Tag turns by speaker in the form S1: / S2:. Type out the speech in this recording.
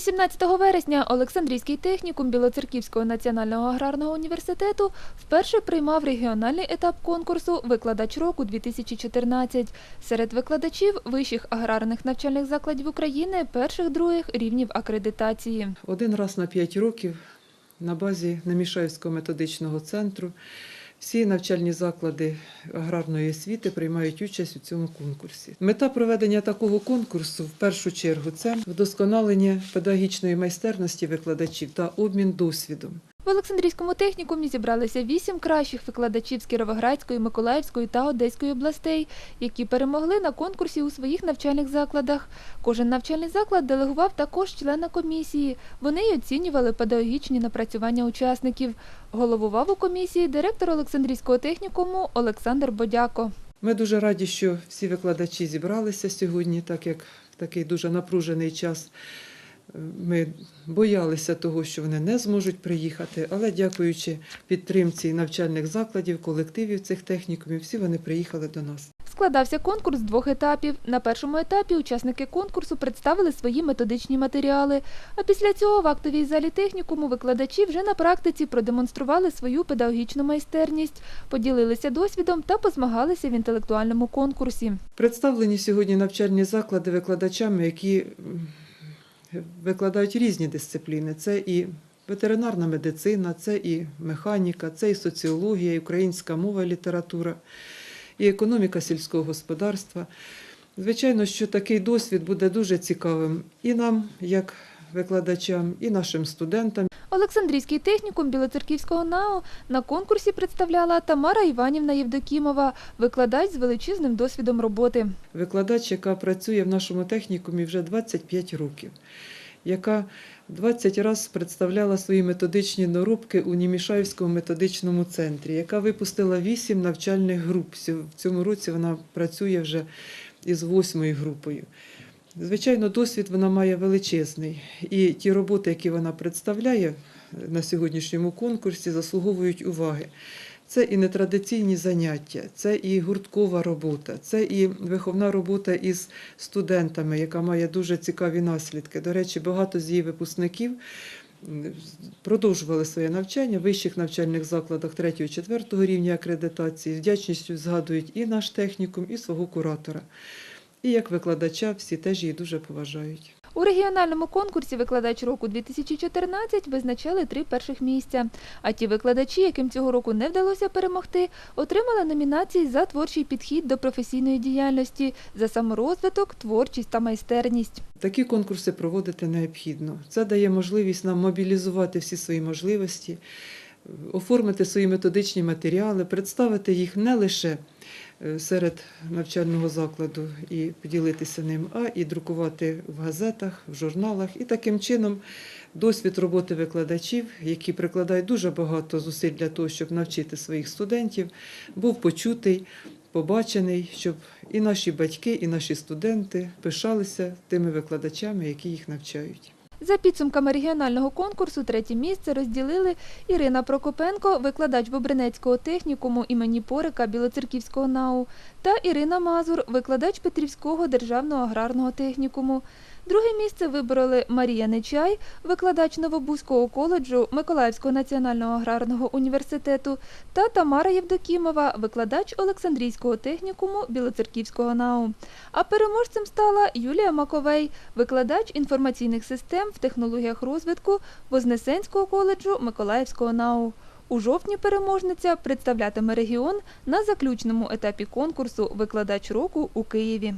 S1: 18 вересня Олександрійський технікум Білоцерківського національного аграрного університету вперше приймав регіональний етап конкурсу Викладач року 2014 серед викладачів вищих аграрних навчальних закладів України перших других рівнів акредитації.
S2: Один раз на 5 років на базі Немішаївського методичного центру всі навчальні заклади аграрної освіти приймають участь у цьому конкурсі. Мета проведення такого конкурсу в першу чергу це вдосконалення педагогічної майстерності викладачів та обмін досвідом.
S1: В Олександрійському технікумі зібралися вісім кращих викладачів з Кіровоградської, Миколаївської та Одеської областей, які перемогли на конкурсі у своїх навчальних закладах. Кожен навчальний заклад делегував також члена комісії. Вони й оцінювали педагогічні напрацювання учасників. Головував у комісії директор Олександрійського технікуму Олександр Бодяко.
S2: Ми дуже раді, що всі викладачі зібралися сьогодні, так як такий дуже напружений час. Ми боялися того, що вони не зможуть приїхати, але дякуючи підтримці навчальних закладів, колективів цих технікумів, всі вони приїхали до нас.
S1: Складався конкурс з двох етапів. На першому етапі учасники конкурсу представили свої методичні матеріали. А після цього в актовій залі технікуму викладачі вже на практиці продемонстрували свою педагогічну майстерність, поділилися досвідом та позмагалися в інтелектуальному конкурсі.
S2: Представлені сьогодні навчальні заклади викладачами, які викладають різні дисципліни. Це і ветеринарна медицина, це і механіка, це і соціологія, і українська мова, і література, і економіка сільського господарства. Звичайно, що такий досвід буде дуже цікавим і нам, як викладачам, і нашим студентам.
S1: Олександрійський технікум Білоцерківського НАУ на конкурсі представляла Тамара Іванівна Євдокімова, викладач з величезним досвідом роботи.
S2: викладач, яка працює в нашому технікумі вже 25 років, яка 20 разів представляла свої методичні наробки у Німішаївському методичному центрі, яка випустила 8 навчальних груп. В цьому році вона працює вже із восьмою групою. Звичайно, досвід вона має величезний, і ті роботи, які вона представляє на сьогоднішньому конкурсі, заслуговують уваги. Це і нетрадиційні заняття, це і гурткова робота, це і виховна робота із студентами, яка має дуже цікаві наслідки. До речі, багато з її випускників продовжували своє навчання в вищих навчальних закладах 3-4 рівня акредитації. З вдячністю згадують і наш технікум, і свого куратора. І як викладача всі теж її дуже поважають.
S1: У регіональному конкурсі викладач року 2014 визначали три перших місця. А ті викладачі, яким цього року не вдалося перемогти, отримали номінації за творчий підхід до професійної діяльності, за саморозвиток, творчість та майстерність.
S2: Такі конкурси проводити необхідно. Це дає можливість нам мобілізувати всі свої можливості, оформити свої методичні матеріали, представити їх не лише серед навчального закладу і поділитися ним, а і друкувати в газетах, в журналах. І таким чином досвід роботи викладачів, які прикладають дуже багато зусиль для того, щоб навчити своїх студентів, був почутий, побачений, щоб і наші батьки, і наші студенти пишалися тими викладачами, які їх навчають.
S1: За підсумками регіонального конкурсу третє місце розділили Ірина Прокопенко, викладач Бобринецького технікуму імені Порика Білоцерківського НАУ, та Ірина Мазур, викладач Петрівського державного аграрного технікуму. Друге місце вибороли Марія Нечай, викладач Новобузького коледжу Миколаївського національного аграрного університету, та Тамара Євдокімова, викладач Олександрійського технікуму Білоцерківського НАУ. А переможцем стала Юлія Маковей, викладач інформаційних систем в технологіях розвитку Вознесенського коледжу Миколаївського НАУ. У жовтні переможниця представлятиме регіон на заключному етапі конкурсу Викладач року у Києві.